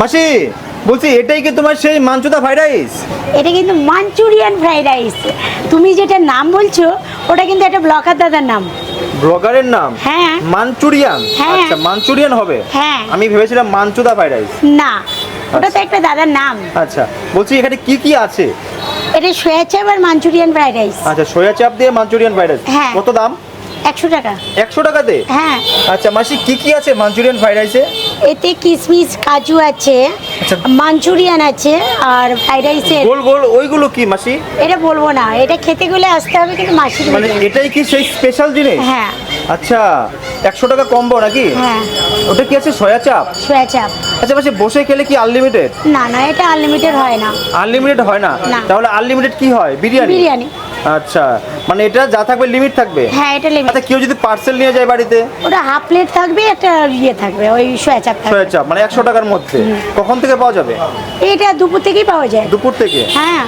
মাসি বলছি এটাই কি তোমার সেই মাঞ্চুদা ফ্রাইড রাইস? এটা কিন্তু মাঞ্চুরিয়ান ফ্রাইড রাইস। তুমি যেটা নাম বলছো ওটা কিন্তু একটা ব্লকার দাদার নাম। ব্লগারের নাম? হ্যাঁ। মাঞ্চুরিয়ান? হ্যাঁ। আচ্ছা মাঞ্চুরিয়ান হবে? হ্যাঁ। আমি ভেবেছিলাম মাঞ্চুদা ফ্রাইড রাইস। না ওটা তো একটা দাদার নাম। আচ্ছা বলছি এখানে কি কি আছে? এটা সোয়া চাপ আর মাঞ্চুরিয়ান ফ্রাইড রাইস। আচ্ছা সোয়া চাপ দিয়ে মাঞ্চুরিয়ান ফ্রাইড রাইস। হ্যাঁ। কত দাম? একশো টাকা। একশো টাকাতে? হ্যাঁ। আচ্ছা মাসি কি কি আছে? মাঞ্চুরিয়ান ফ্রাইড রাইসে? এতে কিশমিশ কাজু আছে আচ্ছা। মাঞ্চুরিয়ান আছে আর ফ্রাইড রাইসের। গোল গোল ওইগুলো কি মাসি? এটা বলব না এটা খেতে গেলে আসতে হবে কিন্তু মাসির মানে এটাই কি সেই স্পেশাল জিনিস? হ্যাঁ। আচ্ছা একশো টাকা কমবো নাকি? হ্যাঁ। ওটা কি আছে? সয়া চাপ? সোয়া চাপ। আচ্ছা মাসি বসে খেলে কি আনলিমিটেড না না এটা আনলিমিটেড হয় না। আনলিমিটেড হয় না? না। তাহলে আনলিমিটেড কি হয়? বিরিয়ানি? বিরিয়ানি। আচ্ছা মানে এটা যা থাকবে লিমিট থাকবে? হ্যাঁ এটা লিমিট আচ্ছা কেউ যদি পার্সেল নিয়ে যায় বাড়িতে? ওটা হাফ প্লেট থাকবে একটা ইয়ে থাকবে ওই সোয়া চাপ থাকবে। সয়া চাপ মানে একশো টাকার মধ্যে। কখন থেকে পাওয়া যাবে? এটা দুপুর থেকেই পাওয়া যায়। দুপুর থেকে? হ্যাঁ।